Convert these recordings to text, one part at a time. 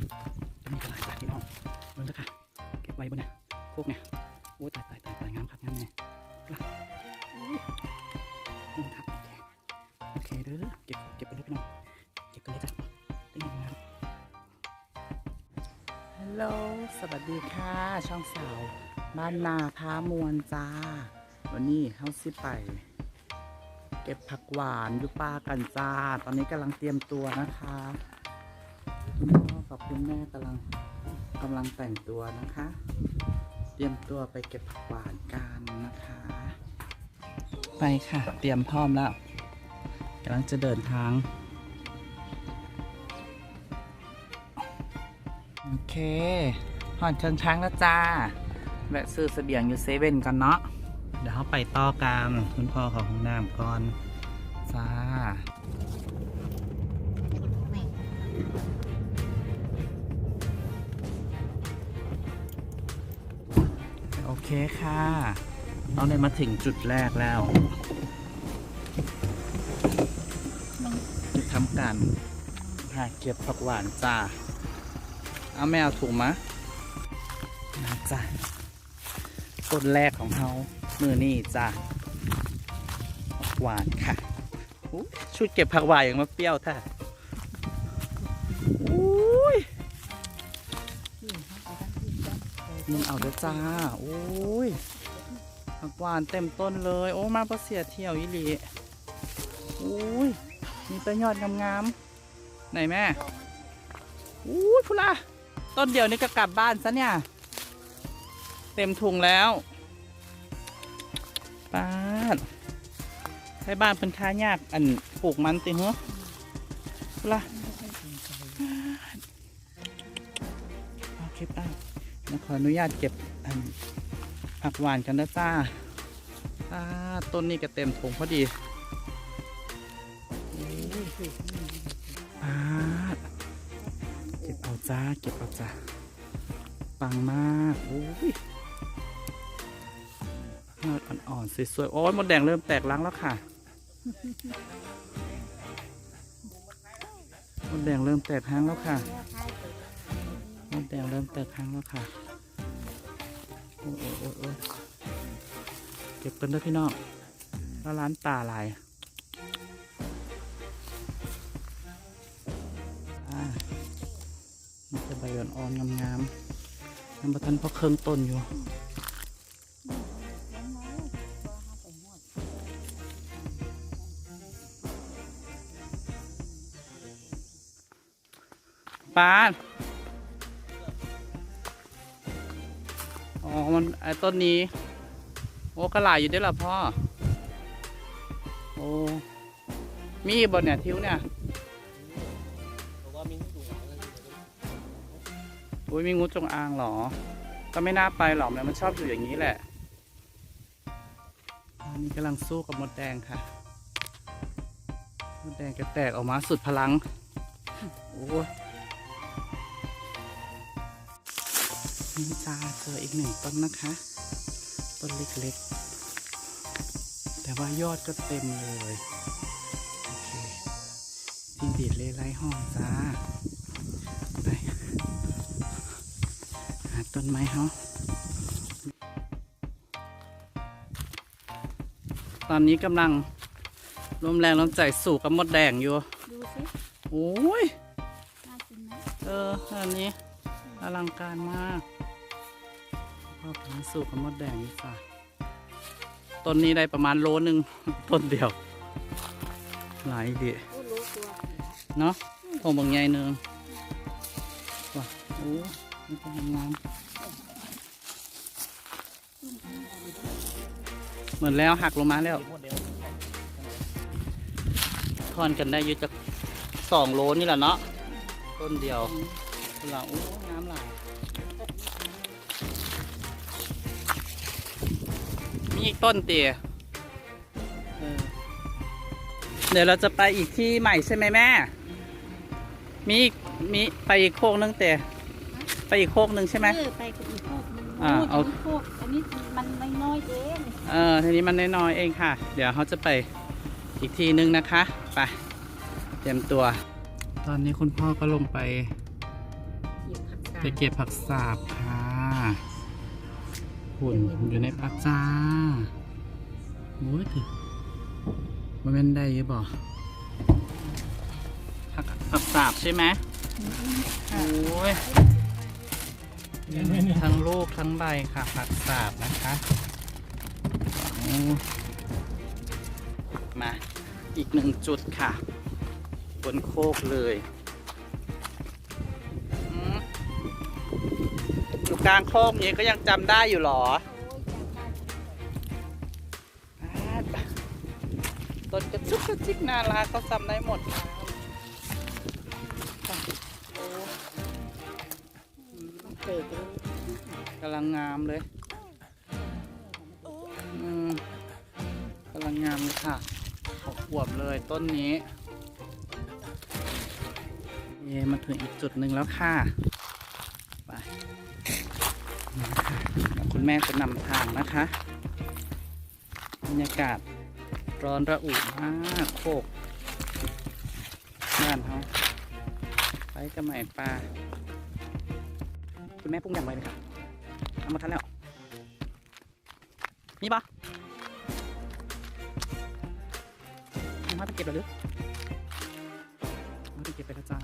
นี่กระไรจ้ะพี่น้องเบิ่งเด้อค่ะ เก็บไว้บนเนี่ยโคกเนี่ยโอ้ตายตายตายตายงามครับงามเนี่ยกระอุ้ยนี่ครับโอเคโอเคเด้อเก็บเก็บไปเลยพี่น้องเก็บกันเลยจ้ะได้ยังงามฮัลโหลสวัสดีค่ะ ช่องสาว บ้านนาพามวลจ้า วันนี้เข้าสิไป เก็บผักหวานอยู่ป่ากันจ้า ตอนนี้กำลังเตรียมตัวนะคะ คุณพ่อกับคุณแม่กำลังกำลังแต่งตัวนะคะ เตรียมตัวไปเก็บผักหวานกันนะคะ ไปค่ะ เตรียมพร้อมแล้วกำลังจะเดินทาง โอเคหอดเชิงช้างแล้วจ้าแวะซื้อเสบียงอยู่เซเว่นกันเนาะเดี๋ยวเขาไปต่อกันคุณพ่อของห้องน้ำก่อนจ้า เคค่ะเราได้มาถึงจุดแรกแล้วจะทำการหาเก็บผักหวานจ้าเอาไม่เอาถุงมะนะจ้ะต้นแรกของเขามือนี่จ้ะผักหวานค่ะ ชุดเก็บผักหวานอย่างมาเปรี้ยวท่า มึงเอาเด้อจ้า โอ้ยผักหวานเต็มต้นเลย โอ้มาประเสียเที่ยวอีหลีอุ้ย มีแต่ยอดงามๆ ไหนแม่อุ้ยพุล่ะต้นเดียวนี่ก็กลับบ้านซะเนี่ย เต็มถุงแล้วป้าดให้บ้านเป็นท่ายากอันปลูกมันติเหรอละเอาคลิปอะ ขออนุญาตเก็บผักหวานกันนะจ้าต้นนี้ก็เต็มถุงพอดีโอ้ยเก็บเอาจ้า เก็บเอาจ้า ปังมากโอ้ยยอดอ่อนๆสวยๆ โอ้ยมดแดงเริ่มแตกล้างแล้วค่ะมดแดงเริ่มแตกห้างแล้วค่ะมดแดงเริ่มแตกห้างแล้วค่ะ เก็บกันด้วยพี่น้องแล้วร้านตาลายอ่ามันจะใบอ่อนๆงามๆยังประทันเพราะเครื่องต้นอยู่ปาน อ๋อ มันไอ้ต้นนี้ โอ้กระหลายอยู่ด้วยล่ะพ่อ โอ้ มีบนเนี่ยทิวเนี่ยอุ้ยมีงูจงอางเหรอ ก็ไม่น่าไปหรอกนะมันชอบอยู่อย่างนี้แหละอันนี้กำลังสู้กับมดแดงค่ะ มดแดงจะแตกออกมาสุดพลัง โอ้ นี่จ้าเจออีกหนึ่งต้นนะคะ ต้นเล็กๆ แต่ว่ายอดก็เต็มเลยโอเคจิงดีดเลไลห้องจ้าไปหาต้นไม้เขาตอนนี้กำลังร่วมแรงร่วมใจสู่กับมดแดงอยู่ ดูสิ โอ้ย น่ากินไหมเอออันนี้อลังการมาก ก็กำลังสู่กับมดแดงนี่จ้ะต้นนี้ได้ประมาณโลนึง ต้นเดียว หลายดีเนาะผมบางใหญ่นึงว้าโอ้นี่ก็งามเหมือนแล้วหักลงมาแล้วทอนกันได้อยู่จากสองโลนี่แหละเนาะต้นเดียวหลังโอ้น้ำไหล มีอีกต้นเตี๋ยเออเดี๋ยวเราจะไปอีกที่ใหม่ใช่ไหมแม่ มีอีกมีไปอีกโคกนึงเตี๋ยไปอีกโคกนึงใช่ไหมเออไปกับอีกพวกนึงอ่าโอ้ยเอาพวกอันนี้มันน้อยๆเองเออทีนี้มันน้อยๆเองค่ะ เดี๋ยวเขาจะไปอีกทีนึงนะคะไปเตรียมตัว ตอนนี้คุณพ่อก็ลงไปไปเก็บผักสาบค่ะ หุ่นอยู่ในปลาจ้าโอ้ยถือมันเป็นได้อยังบ่ผักผักสาบใช่ไหมโอ้ยทั้งลูกทั้งใบค่ะ ผักสาบนะคะโอ้มาอีกหนึ่งจุดค่ะ บนโคกเลย กลางโคกนี้ก็ยังจำได้อยู่หรอต้นกระจุกกระจิกนารักก็จำได้หมดกำลังงามเลยกำลังงามเลยค่ะหกขวบเลยต้นนี้เย่มาถึงอีกจุดหนึ่งแล้วค่ะ แม่จะนำทางนะคะบรรยากาศร้อนระอุมากโคกบ้านเขาไปกระไหม่ปลาคุณแม่ปรุงอย่างไรเลยค่ะเอามาทันแล้วนี่ปะมาไปเก็บแล้วหรือมาไปเก็บไปแล้วจ้า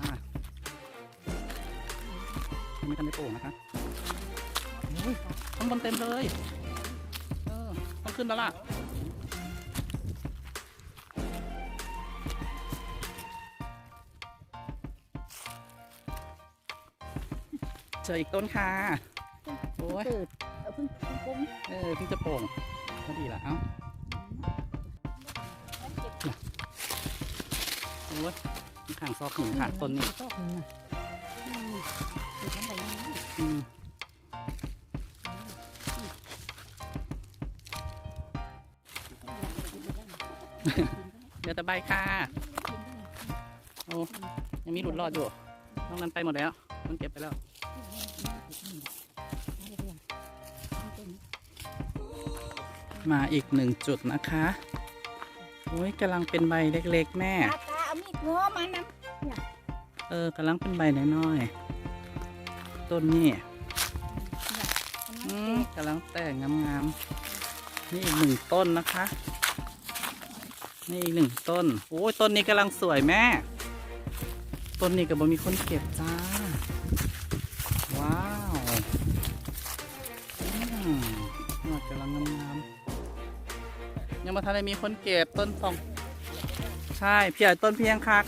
ไม่ทันได้โป่งนะคะ ข้างบนเต็มเลย เออ ต้องขึ้นแล้วล่ะ เจออีกต้นค่ะ โอ้ย เกิดเอาเพิ่งเพิ่งปุ้งเออเพิ่งจะโป่งพอดีละเอ้าโอ้ยมีข่างซอกหินค่ะต้นนี้ชอบมึงอะอืมเดี๋ยวทำอะไรนี่อืม เดี๋ยวตะใบค่ะโอ้ยังมีหลุดรอดอยู่ต้องนั้นไปหมดแล้วต้องเก็บไปแล้วมาอีกหนึ่งจุดนะคะโอ้ยกำลังเป็นใบเล็กๆแม่ตาตาเอามีดง้อมานะเออกำลังเป็นใบน้อยๆต้นนี่อืมกำลังแตกงามๆนี่อีกหนึ่งต้นนะคะ นี่อีกหนึ่งต้น โอ้ยต้นนี้กำลังสวยแม่ ต้นนี้ก็บ่มีคนเก็บจ้า ว้าวอืมยอดกำลังงามๆยังมาทันได้มีคนเก็บต้นสอง ใช่พี่ใหญ่ต้นเพียงคัก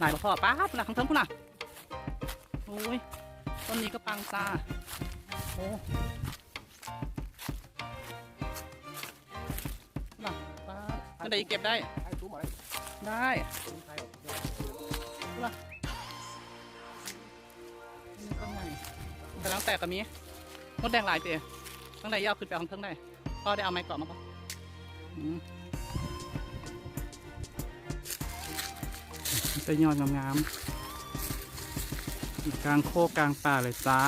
นายบอกพ่อป้าบนะข้งเทิงพุ่นน่ะ โอ้ยต้นนี้ก็ปังจ้าโอ้น่ะป้าบอันใดเก็บได้ได้น่ะอันนี้ต้นใหม่กำลังแตกกับมีมดแดงหลายเตี๋ยตั้งแต่ยาวขึ้นไปของเทิงได้พ่อได้เอาไม้เกาะมาปะอืมเป็นยอดงามๆ อยู่กลางโคกลางป่าเลยจ้า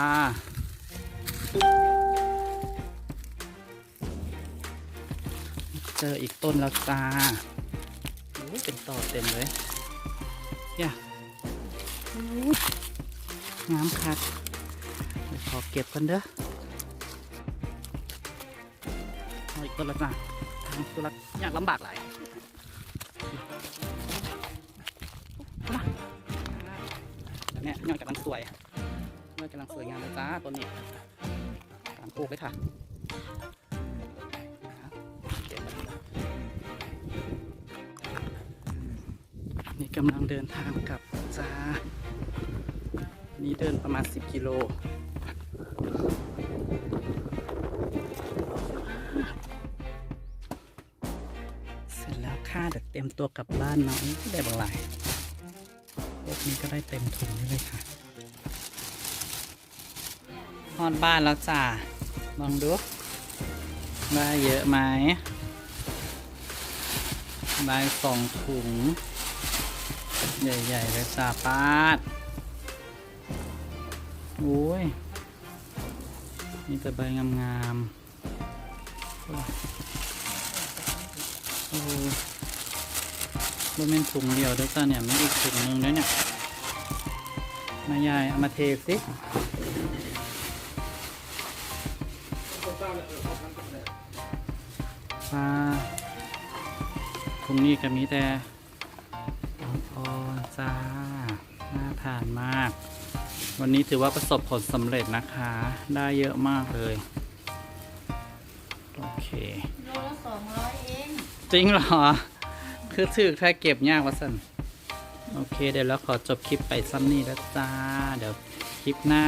เจออีกต้นแล้วจ้าโอ้เป็นต่อเต็มเลยเนี่ยโอ้ยงามคักเดี๋ยวขอเก็บกันเด้อเอาอีกต้นแล้วจ้าทางตัวละยากลำบากหลาย ยยอดกำลังสวยยอดกำลังสวยงามเลยจ้าต้นนี้ตามปลูกเลยค่ะนี่กำลังเดินทางกลับจ้านี่เดินประมาณ 10 กิโลเสร็จแล้วค่ะเดี๋ยวเตรียมตัวกลับบ้านนาะอุ๊ยได้บางหลาย กนี้ก็ได้เต็มถุงนี่เลยค่ะฮอดบ้านแล้วจ้าลองดู ได้เยอะไหมได้สองถุง ใหญ่ๆเลยจ้าปาดโอ้ยมีแต่ใบงามๆโอ้าเป็นถุงเดียวเด้วยจ้าเนี่ยมีอีกถุงหนึงด้วยเนี่ย มายายเอามาเทสิปลาถุงนี้ก็มีแต่อ่อนๆจ้า น่าทานมาก วันนี้ถือว่าประสบผลสำเร็จนะคะ ได้เยอะมากเลย โอเคโลละสองร้อยเอง จริงเหรอ คือถือแค่เก็บยากวะสันโอเค เดี๋ยวเราขอจบคลิปไปซ้ำนี่แล้วจ้า เดี๋ยวคลิปหน้า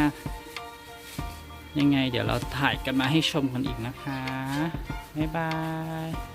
ยังไง เดี๋ยวเราถ่ายกันมาให้ชมกันอีกนะคะ บ๊ายบาย